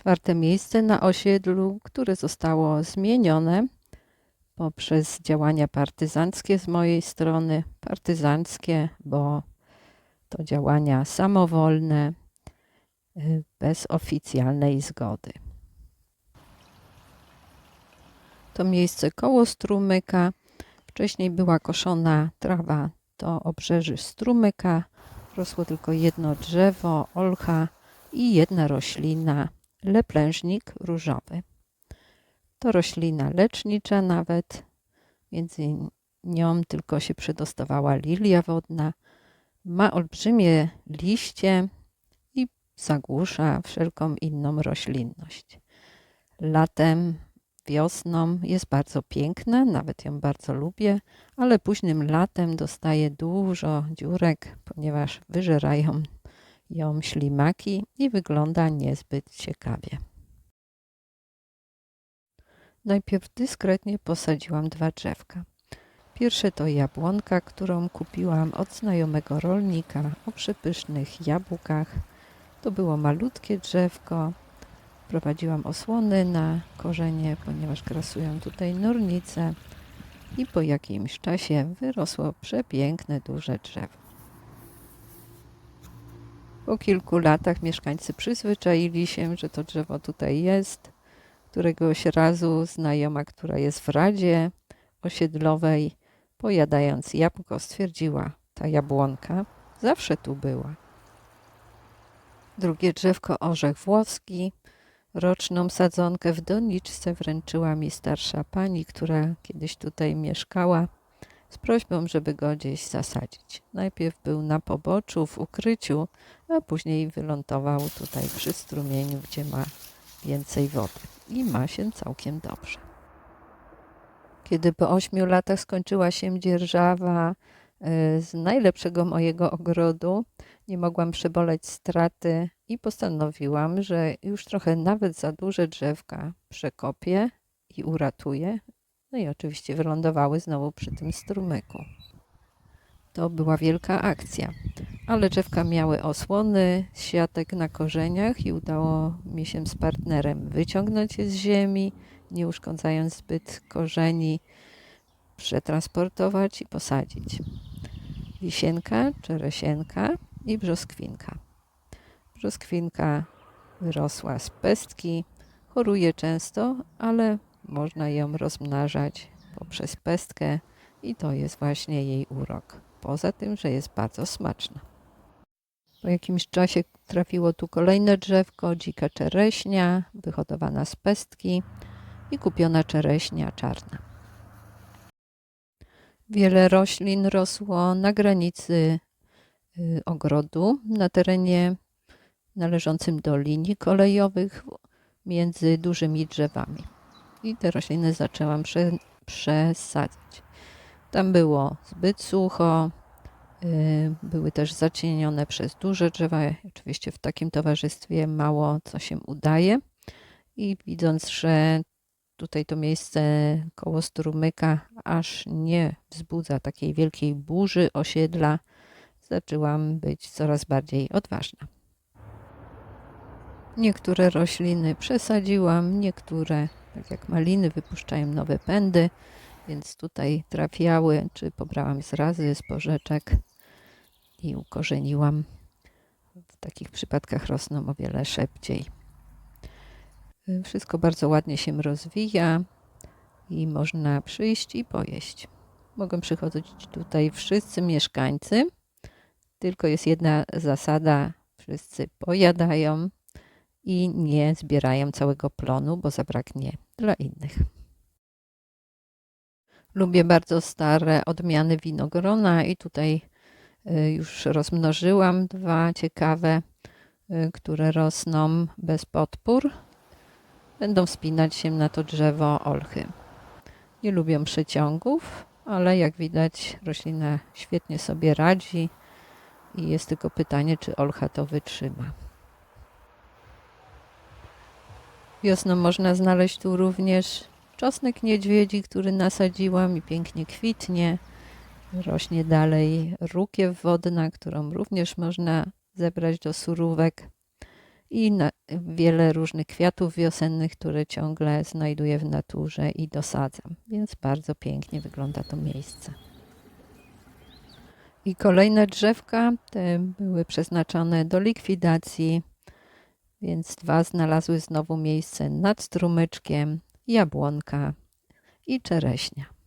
Czwarte miejsce na osiedlu, które zostało zmienione poprzez działania partyzanckie z mojej strony. Partyzanckie, bo to działania samowolne, y, bez oficjalnej zgody. To miejsce koło strumyka. Wcześniej była koszona trawa do obrzeży strumyka. Rosło tylko jedno drzewo, olcha i jedna roślina, leplężnik różowy. To roślina lecznicza nawet. Między nią tylko się przedostawała lilia wodna. Ma olbrzymie liście i zagłusza wszelką inną roślinność. Latem, wiosną jest bardzo piękna, nawet ją bardzo lubię, ale późnym latem dostaje dużo dziurek, ponieważ wyżerają ją ślimaki i wygląda niezbyt ciekawie. Najpierw dyskretnie posadziłam dwa drzewka. Pierwsze to jabłonka, którą kupiłam od znajomego rolnika o przepysznych jabłkach. To było malutkie drzewko. Prowadziłam osłony na korzenie, ponieważ grasują tutaj nornice. I po jakimś czasie wyrosło przepiękne, duże drzewo. Po kilku latach mieszkańcy przyzwyczaili się, że to drzewo tutaj jest. Któregoś razu znajoma, która jest w Radzie Osiedlowej, pojadając jabłko, stwierdziła: Ta jabłonka zawsze tu była. Drugie drzewko orzech włoski. Roczną sadzonkę w doniczce wręczyła mi starsza pani, która kiedyś tutaj mieszkała, z prośbą, żeby go gdzieś zasadzić. Najpierw był na poboczu, w ukryciu, a później wylądował tutaj przy strumieniu, gdzie ma więcej wody i ma się całkiem dobrze. Kiedy po ośmiu latach skończyła się dzierżawa y, z najlepszego mojego ogrodu, nie mogłam przeboleć straty i postanowiłam, że już trochę nawet za duże drzewka przekopię i uratuję. No i oczywiście wylądowały znowu przy tym strumyku. To była wielka akcja, ale drzewka miały osłony, siatek na korzeniach i udało mi się z partnerem wyciągnąć je z ziemi, nie uszkadzając zbyt korzeni, przetransportować i posadzić. Wisienka, czeresienka i brzoskwinka. Brzoskwinka wyrosła z pestki, choruje często, ale można ją rozmnażać poprzez pestkę i to jest właśnie jej urok. Poza tym, że jest bardzo smaczna. Po jakimś czasie trafiło tu kolejne drzewko, dzika czereśnia, wyhodowana z pestki i kupiona czereśnia czarna. Wiele roślin rosło na granicy y, ogrodu, na terenie należącym do linii kolejowych, między dużymi drzewami. I te rośliny zaczęłam prze, przesadzać. Tam było zbyt sucho, y, były też zacienione przez duże drzewa. Oczywiście w takim towarzystwie mało co się udaje. I widząc, że tutaj to miejsce koło strumyka aż nie wzbudza takiej wielkiej burzy osiedla, zaczęłam być coraz bardziej odważna. Niektóre rośliny przesadziłam, niektóre, tak jak maliny, wypuszczają nowe pędy, więc tutaj trafiały, czy pobrałam z z porzeczek i ukorzeniłam. W takich przypadkach rosną o wiele szybciej. Wszystko bardzo ładnie się rozwija i można przyjść i pojeść. Mogą przychodzić tutaj wszyscy mieszkańcy, tylko jest jedna zasada: wszyscy pojadają i nie zbierają całego plonu, bo zabraknie dla innych. Lubię bardzo stare odmiany winogrona i tutaj y, już rozmnożyłam dwa ciekawe, y, które rosną bez podpór. Będą wspinać się na to drzewo olchy. Nie lubią przeciągów, ale jak widać roślina świetnie sobie radzi i jest tylko pytanie, czy olcha to wytrzyma. Wiosną można znaleźć tu również czosnek niedźwiedzi, który nasadziłam i pięknie kwitnie. Rośnie dalej rukiew wodna, którą również można zebrać do surówek. i wiele różnych kwiatów wiosennych, które ciągle znajduję w naturze i dosadzam. Więc bardzo pięknie wygląda to miejsce. I kolejne drzewka te były przeznaczone do likwidacji, więc dwa znalazły znowu miejsce nad strumyczkiem, jabłonka i czereśnia.